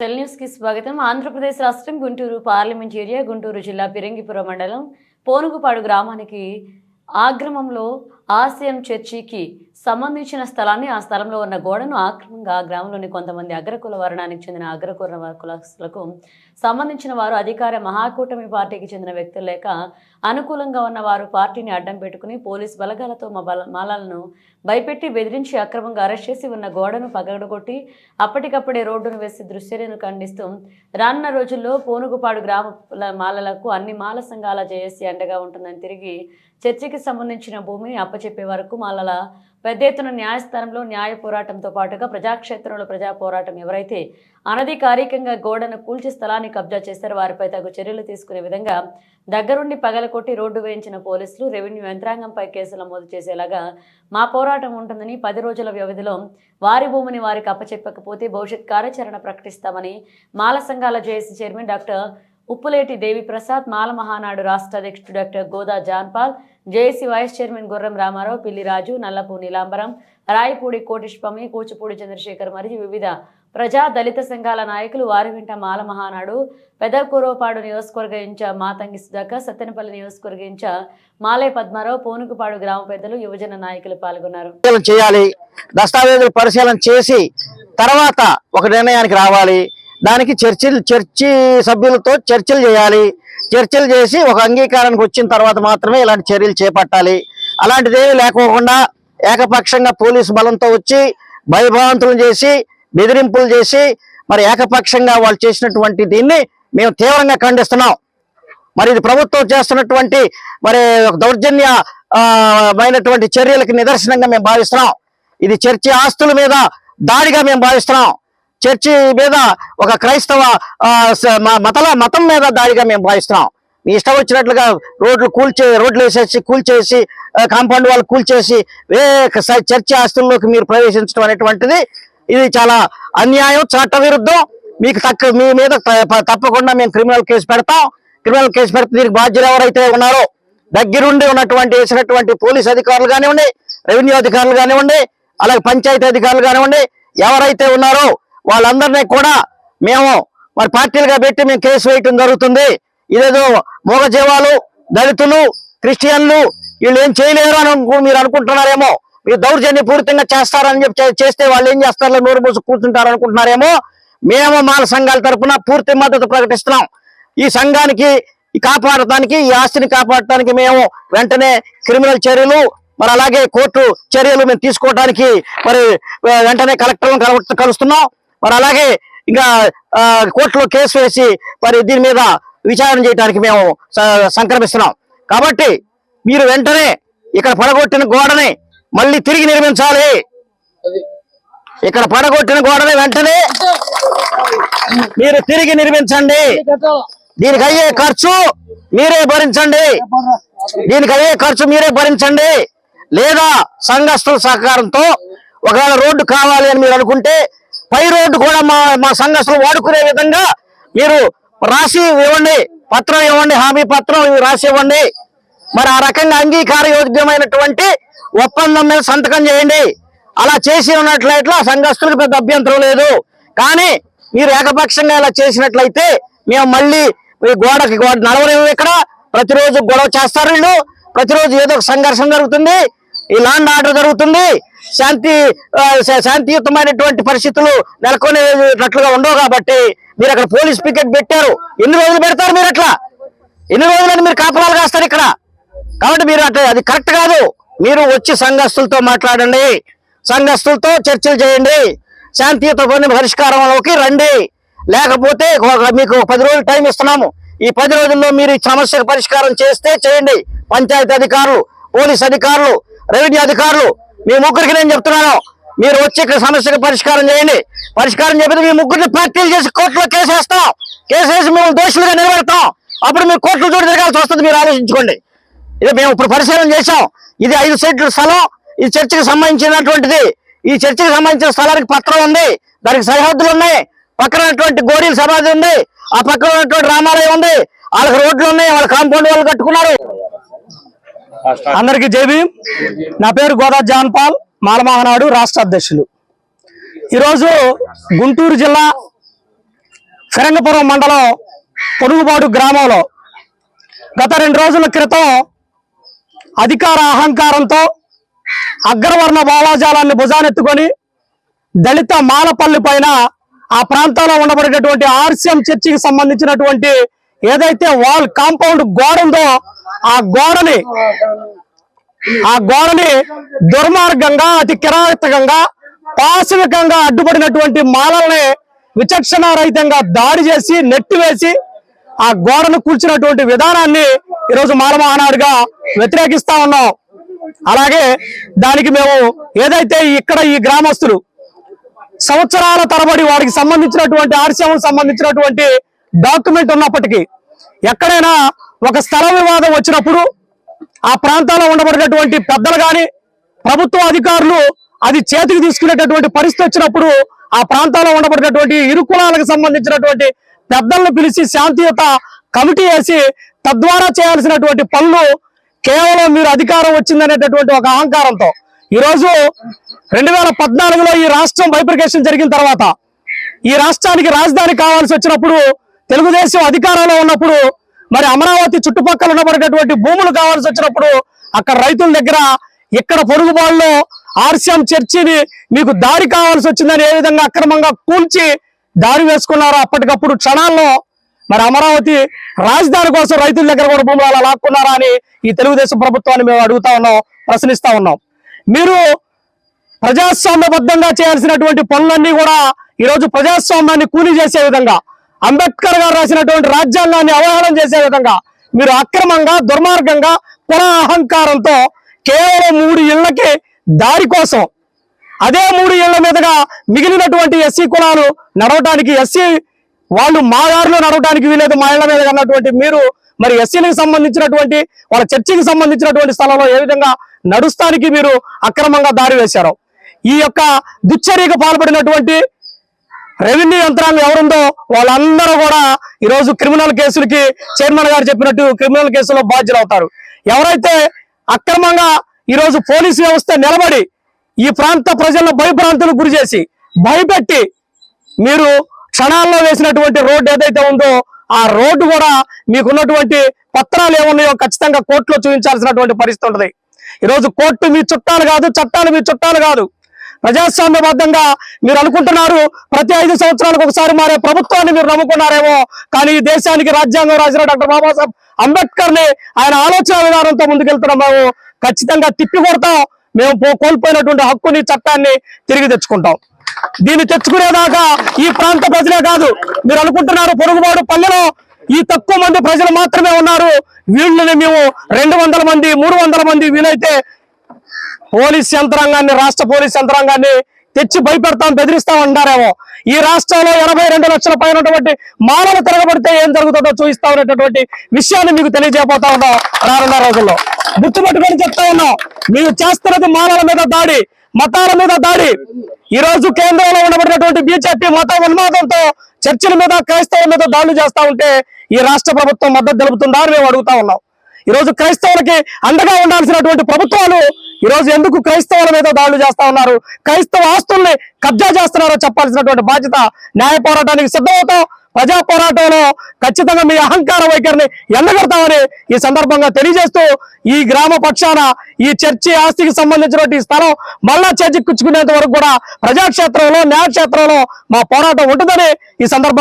Cell న్యూస్కి స్వాగతం. ఆంధ్రప్రదేశ్ రాష్ట్రం గుంటూరు పార్లమెంట్ ఏరియా గుంటూరు జిల్లా పిరంగిపురం మండలం పోనుగుపాడు గ్రామానికి ఆగ్రమంలో ఆసియం చర్చికి సంబంధించిన స్థలాన్ని ఆ స్థలంలో ఉన్న గోడను ఆక్రమంగా గ్రామంలోని కొంతమంది అగ్రకుల వర్ణానికి చెందిన అగ్రకుల కులస్తులకు సంబంధించిన వారు అధికార మహాకూటమి పార్టీకి చెందిన వ్యక్తులు లేక అనుకూలంగా ఉన్న వారు పార్టీని అడ్డం పెట్టుకుని పోలీస్ బలగాలతో మా బల మాలలను భయపెట్టి బెదిరించి అక్రమంగా అరెస్ట్ చేసి ఉన్న గోడను పగడగొట్టి అప్పటికప్పుడే రోడ్డును వేసి దృశ్యాలను ఖండిస్తూ రానున్న రోజుల్లో పోనుగుపాడు గ్రామ మాలలకు అన్ని మాల సంఘాల జేఏసీ అండగా ఉంటుందని తిరిగి చర్చికి సంబంధించిన భూమిని అప్పచెప్పే వరకు మాలల పెద్ద ఎత్తున న్యాయస్థానంలో న్యాయ పోరాటంతో పాటుగా ప్రజాక్షేత్రంలో ప్రజా పోరాటం ఎవరైతే అనధికారికంగా గోడను కూల్చి స్థలాన్ని కబ్జా చేస్తారో వారిపై తగు చర్యలు తీసుకునే విధంగా దగ్గరుండి పగలకొట్టి రోడ్డు వేయించిన పోలీసులు రెవెన్యూ యంత్రాంగంపై కేసులు నమోదు చేసేలాగా మా పోరాటం ఉంటుందని పది రోజుల వ్యవధిలో వారి భూమిని వారికి అప్పచెప్పకపోతే భవిష్యత్ కార్యాచరణ ప్రకటిస్తామని మాల సంఘాల JAC chairman doctor Uppuleti Devi Prasad Mala Mahanadu రాష్ట్ర అధ్యక్షుడు doctor Goda John Paul JAC vice chairman Gurram Ramarao Pilli రాజు నల్లపు నీలాంబరం రాయపూడి కోటిష్పమి కూచిపూడి చంద్రశేఖర్ మరియు వివిధ ప్రజా దళిత సంఘాల నాయకులు వారి వెంట మాల మహానాడు పెదకూరవపాడు నియోజకవర్గ ఇంచ మాతంగి సుధాకర్ సత్తెనపల్లి నియోజకవర్గ ఇంచ మాలే పద్మారావు పోనుకుపాడు గ్రామ పెద్దలు యువజన నాయకులు పాల్గొన్నారు. చేయాలి. దస్తావేజులు పరిశీలన చేసి తర్వాత ఒక నిర్ణయానికి రావాలి. దానికి చర్చలు చర్చి సభ్యులతో చర్చలు చేయాలి. చర్చలు చేసి ఒక అంగీకారానికి వచ్చిన తర్వాత మాత్రమే ఇలాంటి చర్యలు చేపట్టాలి. అలాంటిదేమీ లేకోకుండా ఏకపక్షంగా పోలీసు బలంతో వచ్చి భయభ్రాంతులు చేసి బెదిరింపులు చేసి మరి ఏకపక్షంగా వాళ్ళు చేసినటువంటి దీన్ని మేము తీవ్రంగా ఖండిస్తున్నాం. మరి ఇది ప్రభుత్వం చేస్తున్నటువంటి మరి ఒక దౌర్జన్య మైనటువంటి చర్యలకు నిదర్శనంగా మేము భావిస్తున్నాం. ఇది చర్చి ఆస్తుల మీద దాడిగా మేము భావిస్తున్నాం. చర్చి మీద ఒక క్రైస్తవ మ- మతల మతం మీద దాడిగా మేము భావిస్తున్నాం. మీ ఇష్టం వచ్చినట్లుగా రోడ్లు కూల్చే రోడ్లు వేసేసి కూల్చేసి కాంపౌండ్ వాళ్ళు కూల్చేసి వే చర్చి ఆస్తుల్లోకి మీరు ప్రవేశించడం అనేటువంటిది ఇది చాలా అన్యాయం చట్ట విరుద్ధం మీకు తక్క మీ మీద త- తప్పకుండా మేము క్రిమినల్ కేసు పెడతాం. క్రిమినల్ కేసు పెడితే దీనికి బాధ్యులు ఎవరైతే ఉన్నారో దగ్గరుండి ఉన్నటువంటి వేసినటువంటి పోలీస్ అధికారులు కానివ్వండి రెవెన్యూ అధికారులు కానివ్వండి అలాగే పంచాయతీ అధికారులు కానివ్వండి ఎవరైతే ఉన్నారో వాళ్ళందరినీ కూడా మేము మరి పార్టీలుగా పెట్టి మేము కేసు వేయటం జరుగుతుంది. ఇదేదో మూగజీవాలు దళితులు క్రిస్టియన్లు వీళ్ళు ఏం చేయలేరు అని మీరు అనుకుంటున్నారేమో. మీరు దౌర్జన్య పూర్తిగా చేస్తారని చెప్పి చేస్తే వాళ్ళు ఏం చేస్తారో నోరు మూసి కూర్చుంటారు అనుకుంటున్నారేమో. మేము మాల సంఘాల తరపున పూర్తి మద్దతు ప్రకటిస్తున్నాం. ఈ సంఘానికి కాపాడటానికి ఈ ఆస్తిని కాపాడటానికి మేము వెంటనే క్రిమినల్ చర్యలు మరి అలాగే కోర్టు చర్యలు మేము తీసుకోవడానికి మరి వెంటనే కలెక్టర్లను కలుస్తున్నాం. మరి అలాగే ఇంకా కోర్టులో కేసు వేసి మరి దీని మీద విచారణ చేయడానికి మేము సంక్రమిస్తున్నాం. కాబట్టి మీరు వెంటనే ఇక్కడ పడగొట్టిన గోడని మళ్ళీ తిరిగి నిర్మించాలి. ఇక్కడ పడగొట్టిన గోడని వెంటనే మీరు తిరిగి నిర్మించండి. దీనికి అయ్యే ఖర్చు మీరే భరించండి. దీనికి అయ్యే ఖర్చు మీరే భరించండి. లేదా సంఘస్థుల సహకారంతో ఒకవేళ రోడ్డు కావాలి అని మీరు అనుకుంటే పై రోడ్డు కూడా మా మా సంఘస్థులు వాడుకునే విధంగా మీరు రాసి ఇవ్వండి పత్రం ఇవ్వండి హామీ పత్రం రాసి ఇవ్వండి. మరి ఆ రకంగా అంగీకార యోగ్యమైనటువంటి ఒప్పందం మీద సంతకం చేయండి. అలా చేసి ఉన్నట్లయితే ఆ సంఘస్థులకు పెద్ద అభ్యంతరం లేదు. కానీ మీరు ఏకపక్షంగా ఇలా చేసినట్లయితే మేము మళ్ళీ గోడకి గోడ నడవలేము ఇక్కడ. ప్రతిరోజు గొడవ చేస్తారు వీళ్ళు. ప్రతిరోజు ఏదో ఒక సంఘర్షణ జరుగుతుంది. ఈ లాండ్ ఆర్డర్ జరుగుతుంది. శాంతి శాంతియుతమైనటువంటి పరిస్థితులు నెలకొనేటట్లుగా ఉండవు కాబట్టి మీరు అక్కడ పోలీస్ పికెట్ పెట్టారు. ఎన్ని రోజులు పెడతారు మీరు అట్లా? ఎన్ని రోజులని మీరు కాపురాలు కాస్తారు ఇక్కడ? కాబట్టి మీరు అట్లా అది కరెక్ట్ కాదు. మీరు వచ్చి సంఘస్థులతో మాట్లాడండి. సంఘస్థులతో చర్చలు చేయండి. శాంతియుత పరిష్కారంలోకి రండి. లేకపోతే మీకు పది రోజులు టైం ఇస్తున్నాము. ఈ పది రోజుల్లో మీరు ఈ సమస్యకు పరిష్కారం చేస్తే చేయండి. పంచాయతీ అధికారులు పోలీస్ అధికారులు రెవెన్యూ అధికారులు మీ ముగ్గురికి నేను చెప్తున్నాను. మీరు వచ్చి ఇక్కడ సమస్యకు పరిష్కారం చేయండి. పరిష్కారం చెప్పితే మీ ముగ్గురిని పార్టీలు చేసి కోర్టులో కేసు వేస్తాం. కేసు వేసి మేము దోషులుగా నిలబెడతాం. అప్పుడు మీరు కోర్టులు చూడ తిరగాల్సి వస్తుంది మీరు ఆలోచించుకోండి. ఇది మేము ఇప్పుడు పరిశీలన చేశాం. ఇది ఐదు సెంట్ల స్థలం. ఈ చర్చికి సంబంధించినటువంటిది. ఈ చర్చికి సంబంధించిన స్థలానికి పత్రం ఉంది. దానికి సరిహద్దులు ఉన్నాయి. పక్కనటువంటి ఉన్నటువంటి గోరీల సమాధి ఉంది. ఆ పక్కన ఉన్నటువంటి రామాలయం ఉంది. వాళ్ళకి రోడ్లు ఉన్నాయి. వాళ్ళ కాంపౌండ్ వాళ్ళు కట్టుకున్నారు. అందరికి జేబీ నా పేరు గోదా జాన్పాల్ మాలమహనాడు రాష్ట్ర అధ్యక్షులు. ఈరోజు గుంటూరు జిల్లా ఫిరంగపురం మండలం పొరుగుబాటు గ్రామంలో గత రెండు రోజుల క్రితం అధికార అహంకారంతో అగ్రవర్ణ భావాజాలాన్ని భుజానెత్తుకొని దళిత మాలపల్లి పైన ఆ ప్రాంతంలో ఉండబడినటువంటి ఆర్సీఎం చర్చికి సంబంధించినటువంటి ఏదైతే వాల్ కాంపౌండ్ గోడ ఉందో ఆ గోడని ఆ గోడని దుర్మార్గంగా అతి కిరాతకంగా పాశవికంగా అడ్డుపడినటువంటి మాలల్ని విచక్షణారహితంగా దాడి చేసి నెట్టివేసి ఆ గోడను కూర్చున్నటువంటి విధానాన్ని ఈరోజు మాలమహానాడుగా వ్యతిరేకిస్తా ఉన్నాం. అలాగే దానికి మేము ఏదైతే ఇక్కడ ఈ గ్రామస్తులు సంవత్సరాల తరబడి వారికి సంబంధించినటువంటి ఆర్సీఎం సంబంధించినటువంటి డాక్యుమెంట్ ఉన్నప్పటికీ ఎక్కడైనా ఒక స్థల వివాదం వచ్చినప్పుడు ఆ ప్రాంతాల్లో ఉండబడినటువంటి పెద్దలు కానీ ప్రభుత్వ అధికారులు అది చేతికి తీసుకునేటటువంటి పరిస్థితి వచ్చినప్పుడు ఆ ప్రాంతాల్లో ఉండబడినటువంటి ఇరు కులాలకు సంబంధించినటువంటి పెద్దలను పిలిచి శాంతియుత కమిటీ వేసి తద్వారా చేయాల్సినటువంటి పనులు కేవలం మీరు అధికారం వచ్చిందనేటటువంటి ఒక అహంకారంతో. ఈరోజు రెండు వేల పద్నాలుగులో ఈ రాష్ట్రం బైప్రికేషన్ జరిగిన తర్వాత ఈ రాష్ట్రానికి రాజధాని కావాల్సి వచ్చినప్పుడు తెలుగుదేశం అధికారంలో ఉన్నప్పుడు మరి అమరావతి చుట్టుపక్కల ఉన్నటువంటి భూములు కావాల్సి వచ్చినప్పుడు అక్కడ రైతుల దగ్గర ఇక్కడ పొరుగు బాల్లో ఆర్సిఎం చర్చిని మీకు దారి కావాల్సి వచ్చిందని ఏ విధంగా అక్రమంగా కూల్చి దారి వేసుకున్నారో అప్పటికప్పుడు క్షణాల్లో మరి అమరావతి రాజధాని కోసం రైతుల దగ్గర కూడా భూములు అలా లాక్కున్నారా అని ఈ తెలుగుదేశం ప్రభుత్వాన్ని మేము అడుగుతా ఉన్నాం ప్రశ్నిస్తా ఉన్నాం. మీరు ప్రజాస్వామ్యబద్ధంగా చేయాల్సినటువంటి పనులన్నీ కూడా ఈరోజు ప్రజాస్వామ్యాన్ని కూలీ చేసే విధంగా అంబేద్కర్ గారు రాసినటువంటి రాజ్యాంగాన్ని అవహేళన చేసే విధంగా మీరు అక్రమంగా దుర్మార్గంగా కుల అహంకారంతో కేవలం మూడు ఇళ్ళకి దారి కోసం అదే మూడు ఇళ్ళ మీదుగా మిగిలినటువంటి ఎస్సీ కులాలు నడవటానికి ఎస్సీ వాళ్ళు మా దారిలో నడవటానికి వీలేదు మా ఇళ్ళ మీద అన్నటువంటి మీరు మరి ఎస్సీలకు సంబంధించినటువంటి వాళ్ళ చర్చికి సంబంధించినటువంటి స్థలంలో ఏ విధంగా నడుస్తానికి మీరు అక్రమంగా దారి వేశారు. ఈ యొక్క దుచ్చర్యకు పాల్పడినటువంటి రెవెన్యూ యంత్రాంగం ఎవరుందో వాళ్ళందరూ కూడా ఈరోజు క్రిమినల్ కేసులకి చైర్మన్ గారు చెప్పినట్టు క్రిమినల్ కేసులో బాధ్యులు అవుతారు ఎవరైతే అక్రమంగా ఈరోజు పోలీసు వ్యవస్థ నిలబడి ఈ ప్రాంత ప్రజలను భయభ్రాంతులకు గురి చేసి భయపెట్టి మీరు క్షణాల్లో వేసినటువంటి రోడ్డు ఏదైతే ఉందో ఆ రోడ్డు కూడా మీకున్నటువంటి పత్రాలు ఏమున్నాయో ఖచ్చితంగా కోర్టులో చూపించాల్సినటువంటి పరిస్థితి ఉంటుంది. ఈరోజు కోర్టు మీ చుట్టాలు కాదు చట్టాలు మీ చుట్టాలు కాదు. ప్రజాస్వామ్యబద్ధంగా మీరు అనుకుంటున్నారు. ప్రతి ఐదు సంవత్సరాలకు ఒకసారి మారే ప్రభుత్వాన్ని మీరు నమ్ముకున్నారేమో. కానీ ఈ దేశానికి రాజ్యాంగం రాసిన డాక్టర్ బాబాసాహెబ్ అంబేద్కర్ని ఆయన ఆలోచన విధానంతో ముందుకెళ్తున్నాం మేము. ఖచ్చితంగా తిప్పి కొడతాం మేము కోల్పోయినటువంటి హక్కుని చట్టాన్ని తిరిగి తెచ్చుకుంటాం. దీన్ని తెచ్చుకునేదాకా ఈ ప్రాంత ప్రజలే కాదు. మీరు అనుకుంటున్నారు పొరుగుబాటు పల్లెలో ఈ తక్కువ మంది ప్రజలు మాత్రమే ఉన్నారు. వీళ్ళని మేము రెండు వందల మంది మూడు వందల మంది వీలైతే పోలీస్ యంత్రాంగాన్ని రాష్ట్ర పోలీస్ యంత్రాంగాన్ని తెచ్చి భయపెడతాం బెదిరిస్తాం అంటారేమో. ఈ రాష్ట్రంలో ఎనభై రెండు లక్షల పైన మానవులు మానవ తిరగబడితే ఏం జరుగుతుందో చూపిస్తా ఉన్నటువంటి విషయాన్ని మీకు తెలియజేయబోతా ఉన్నాం రానున్న రోజుల్లో. గుర్తుపెట్టుకొని చెప్తా ఉన్నాం మీరు చేస్తున్నది మానవుల మీద దాడి మతాల మీద దాడి. ఈ రోజు కేంద్రంలో ఉండబడినటువంటి బీజేపీ మత ఉన్మాదంతో చర్చిల మీద క్రైస్తవుల మీద దాడులు చేస్తా ఉంటే ఈ రాష్ట్ర ప్రభుత్వం మద్దతు తెలుపుతుందా అని మేము అడుగుతా ఉన్నాం. ఈ రోజు క్రైస్తవులకి అండగా ఉండాల్సినటువంటి ప్రభుత్వాలు ఈ రోజు ఎందుకు క్రైస్తవుల మీద దాడులు చేస్తా ఉన్నారు? క్రైస్తవ ఆస్తుల్ని కబ్జా చేస్తున్నారో చెప్పాల్సినటువంటి బాధ్యత న్యాయ పోరాటానికి సిద్ధమవుతాం. ప్రజా పోరాటంలో ఖచ్చితంగా మీ అహంకార వైఖరిని ఎండగడతామని ఈ సందర్భంగా తెలియజేస్తూ ఈ గ్రామ పక్షాన ఈ చర్చి ఆస్తికి సంబంధించినటువంటి ఈ స్థలం మళ్ళా చేజిక్కించుకునేంత వరకు కూడా ప్రజాక్షేత్రంలో న్యాయక్షేత్రంలో మా పోరాటం ఉంటుందని ఈ సందర్భంగా